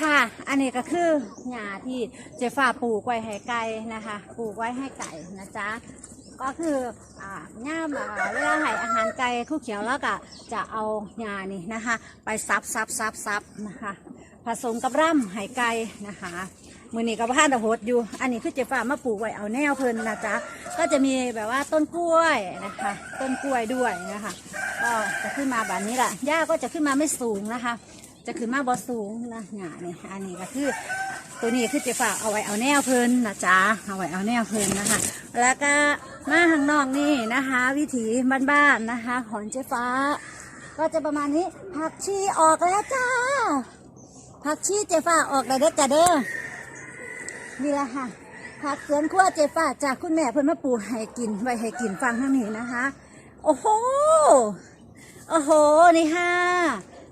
ค่ะ อันนี้ก็คือหญ้าที่เจฟ้าปลูกไว้ให้ไก่นะคะ ปลูกไว้ให้ไก่นะจ๊ะ ก็คืออ่าย่าเวลาให้อาหารไก่คู่เขียวแล้วก็จะเอาหญ้านี่นะคะ ไปซับซับซับซับนะคะ ผสมกับร่ำให้ไก่นะคะมือนี้ก็บ้านตะโหดอยู่ อันนี้คือเจฟ้ามาปลูกไว้เอาแนวเพิ่นนะจ๊ะ ก็จะมีแบบว่าต้นกล้วยนะคะ ต้นกล้วยด้วยนะคะ ก็จะขึ้นมาแบบนี้แหละหญ้าก็จะขึ้นมาไม่สูงนะคะ จะขึ้นมาบ่สูงนะหญ้านี่อันนี้ก็คือตัวนี้คือเจฟ้าเอาไว้เอาแนวเพลินนะจ๊ะเอาไว้เอาแนวเพลินนะคะ แล้วก็มาข้างนอกนี่นะคะ วิถีบ้านๆนะคะของเจฟ้า ก็จะประมาณนี้ผักชีออกแล้วจ้าผักชีเจฟ้าออกแล้วเด้อจ้าเด้อนี่แหละค่ะผักสวนครัวเจฟ้าจากคุณแม่เพิ่นมาปลูกให้กินไว้ให้กินฟังข้างนี้นะคะ โอ้โหโอ้โหนี่ค่ะ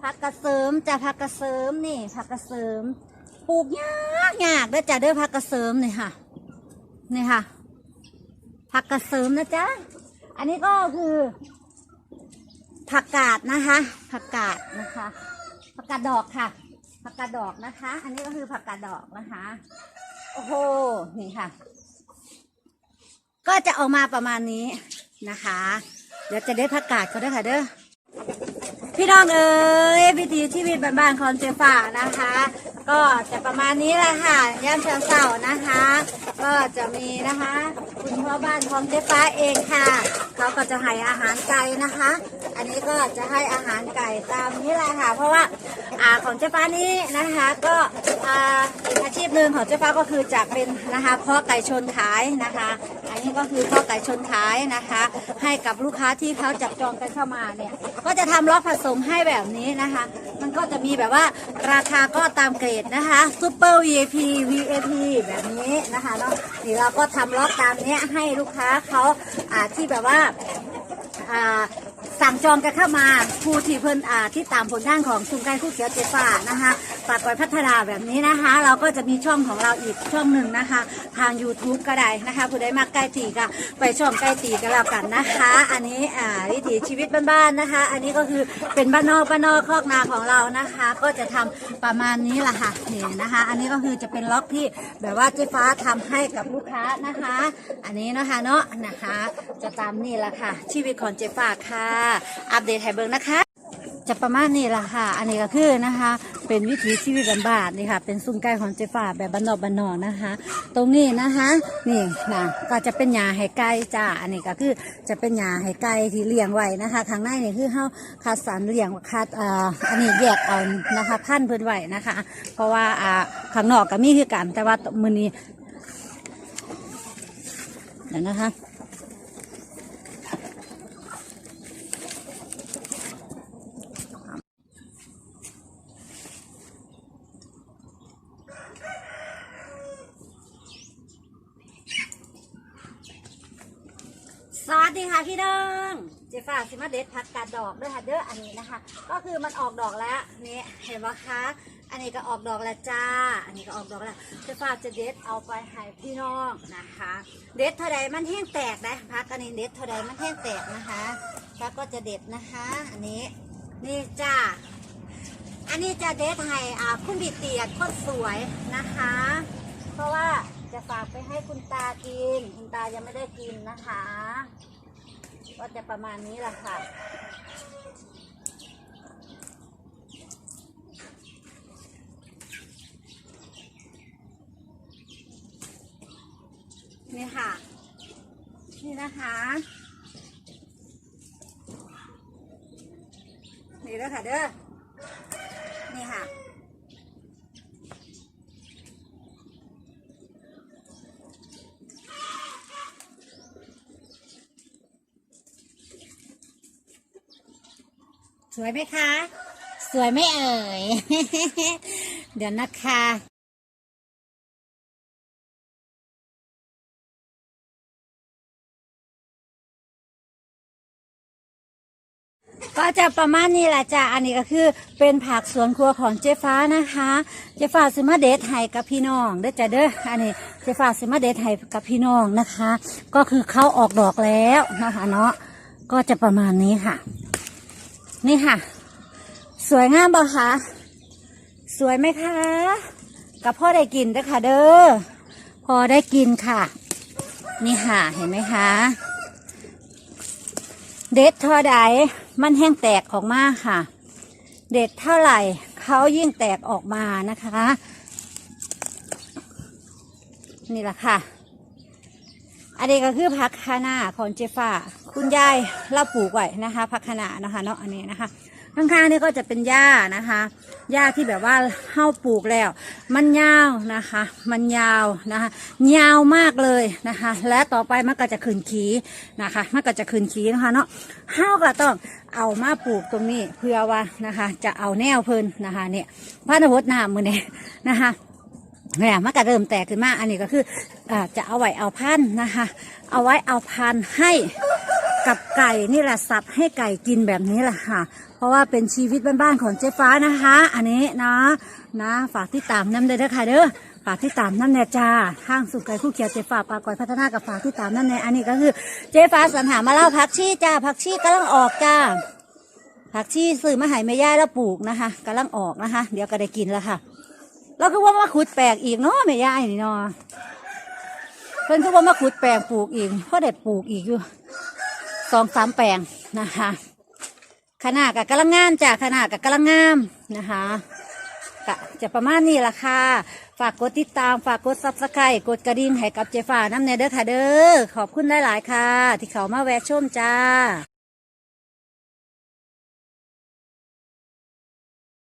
ผักกระเสริมจ้ะผักกระเสริมนี่ผักกระเสริมปลูกยากยากเด้อจ้ะเด้อผักกระเสริมนี่ค่ะนี่ค่ะผักกระเสริมนะจ๊ะอันนี้ก็คือผักกาดนะคะ ผักกาดนะคะ ผักกาดดอกค่ะ ผักกาดดอกนะคะ อันนี้ก็คือผักกาดดอกนะคะ โอ้โห นี่ค่ะ ก็จะออกมาประมาณนี้นะคะ เดี๋ยวจะได้ผักกาดเขาด้วยค่ะเด้อ พี่น้องเอ๋ยวิถีชีวิตบ้านๆของเจฟ้านะคะ ก็จะประมาณนี้แหละค่ะย่ามเช้าเสาๆนะคะ ก็จะมีนะคะ คุณพ่อบ้านของเจฟ้าเองค่ะเขาก็จะให้อาหารไก่นะคะ อันนี้ก็จะให้อาหารไก่ตามนี้แหละค่ะ เพราะว่าอ่าของเจฟ้านี้นะคะ ก็อ่าอาชีพหนึ่งของเจฟ้าก็คือจะเป็นนะคะเพาะไก่ชนขายนะคะ อันนี้ก็คือเพาะไก่ชนขายนะคะ ให้กับลูกค้าที่เขาจับจองกันเข้ามาเนี่ย ก็จะทำล็อกผสมให้แบบนี้นะคะ มันก็จะมีแบบว่าราคาก็ตามเกรดนะคะซูเปอร์ VIP VIP แบบนี้นะคะเนาะนี่เราก็ทำล็อกตามเนี้ยให้ลูกค้าเขาอ่าที่แบบว่าอ่า สั่งจองกันเข้ามาผู้ที่เพิ่นอ่าที่ตามผลงานของชุมการคู่เขียวเจฟ้านะคะ ปากไว้พัฒนาแบบนี้นะคะ เราก็จะมีช่องของเราอีกช่องหนึ่งนะคะ ทาง YouTube ก็ได้นะคะ ผู้ใดมากใกล้ตีก็ไปช่องใกล้ตีกันแล้วกันนะคะ อันนี้อ่าวิถีชีวิตบ้านๆนะคะ อันนี้ก็คือเป็นบ้านนอกบ้านนอกคอกนาของเรานะคะ ก็จะทำประมาณนี้แหละค่ะนี่นะคะ อันนี้ก็คือจะเป็นล็อกที่แบบว่าเจ๊ฟ้าทำให้กับลูกค้านะคะ อันนี้นะคะเนาะนะคะ จะตามนี่แหละค่ะ ชีวิตของเจ๊ฟ้าค่ะ อัปเดตให้เบิ่งนะคะ จะประมาณนี้แหละค่ะ อันนี้ก็คือนะคะ เป็นวิถีชีวิตบ้านๆนี่ค่ะ เป็นซุ้มไก่ของเจฟ้าแบบบ้านนอกบ้านนอกนะคะ ตรงนี้นะคะ นี่นะก็จะเป็นหญ้าให้ไก่จ้า อันนี้ก็คือจะเป็นหญ้าให้ไก่ที่เลี้ยงไว้นะคะข้างในนี่คือเฮาคัดสรรเลี้ยงคัดอ่าอันนี้แยกเอานะคะพันเพิ่นไว้นะคะ เพราะว่าอ่าข้างนอกก็มีคือกันแต่ว่ามือนี้เดี๋ยวนะคะ สวัสดีค่ะพี่น้องเจฟ้าสิมาเด็ดผักกาดดอกด้วยค่ะเด้ออันนี้นะคะ ก็คือมันออกดอกแล้วนี่เห็นไหมคะอันนี้ก็ออกดอกแล้วจ้า อันนี้ก็ออกดอกแล้วเจฟ้าจะเด็ดเอาไปให้พี่น้องนะคะ เด็ดเท่าใดมันแห้งแตกนะพักอันนี้เด็ดเท่าใดมันแห้งแตกนะคะแล้วก็จะเด็ดนะคะ อันนี้นี่จ้าอันนี้จะเด็ดให้อ่าคุณบิเตียดคนสวยนะคะ เพราะว่า จะฝากไปให้คุณตากิน คุณตายังไม่ได้กินนะคะ ก็จะประมาณนี้แหละค่ะ นี่ค่ะ นี่นะคะนี่แล้วค่ะเด้อ นี่ค่ะ สวยไหมคะ สวยไม่เอ่ย เดี๋ยวนะคะก็จะประมาณนี้แหละจ้ะ อันนี้ก็คือเป็นผักสวนครัวของเจฟ้านะคะ เจฟ้าซื้อมาเดทให้กับพี่น้องเด้อจ้ะเด้อ อันนี้เจฟ้าซื้อมาเดทให้กับพี่น้องนะคะ ก็คือเขาออกดอกแล้วนะคะเนาะ ก็จะประมาณนี้ค่ะ นี่ค่ะ สวยงามบ่คะสวยไหมคะกับพ่อได้กินด้อค่ะเด้อพอได้กินค่ะ นี่ค่ะเห็นไหมคะเด็ดเท่าใดมันแห้งแตกออกมาค่ะ เด็ดเท่าไหร่เขายิ่งแตกออกมานะคะ นี่แหละค่ะ อันนี้ก็คือผักคะน้าของเจฟ้า คุณยายเราปลูกไว้นะคะผักคะน้านะคะเนาะอันนี้นะคะข้างๆนี่ก็จะเป็นหญ้านะคะหญ้าที่แบบว่าเฮาปลูกแล้ว มันยาวนะคะ มันยาวนะคะยาวมากเลยนะคะ และต่อไปมันก็จะขึ้นขีนะคะมันก็จะขึ้นขีนะคะเนาะเฮาก็ต้องเอามาปลูกตรงนี้เพื่อว่านะคะ จะเอาแนวเพิ่นนะคะเนี่ยพระนวดน้ำมือเนี่ยนะคะเนี่ยมันก็เริ่มแตกขึ้นมาอันนี้ก็คือ จะเอาไว้เอาพันนะคะ เอาไว้เอาพันให้กับไก่นี่แหละสัตว์ให้ไก่กินแบบนี้แหละค่ะ เพราะว่าเป็นชีวิตบ้านๆของเจ๊ฟ้านะคะ อันนี้นะนะฝากที่ตามน้ำเด้อค่ะเด้อฝากที่ตามน้ำแน่จ้าทางสุขไก่คู่เขียวเจ๊ฟ้าปลากอยพัฒนากับฝากที่ตามน้ำแน่อันนี้ก็คือเจ๊ฟ้าสรรหามาเล่าพักชีจ้าพักชีกำลังออกจ้าผักชีซื้อมาให้แม่ย่าแล้วปลูกนะคะกำลังออกนะคะ เดี๋ยวก็ได้กินแล้วค่ะ แล้วก็ว่ามาขุดแปลกอีกเนาะแม่ย่านี่เนาะ เพิ่นก็ว่ามาขุดแปลงปลูกอีกเพราะเด็ดปลูกอีกอยู่สองสามแปลงนะคะขนาดกับกำลังงามจ้ะขนาดกับกำลังงามนะคะกะจะประมาณนี้ละค่ะฝากกดติดตามฝากกดซับสไครต์กดกระดิ่งให้กับเจฟ้าน้ำเนเดอร์ค่ะเด้อขอบคุณหลายๆค่ะ ที่เขามาแวะชมจ้า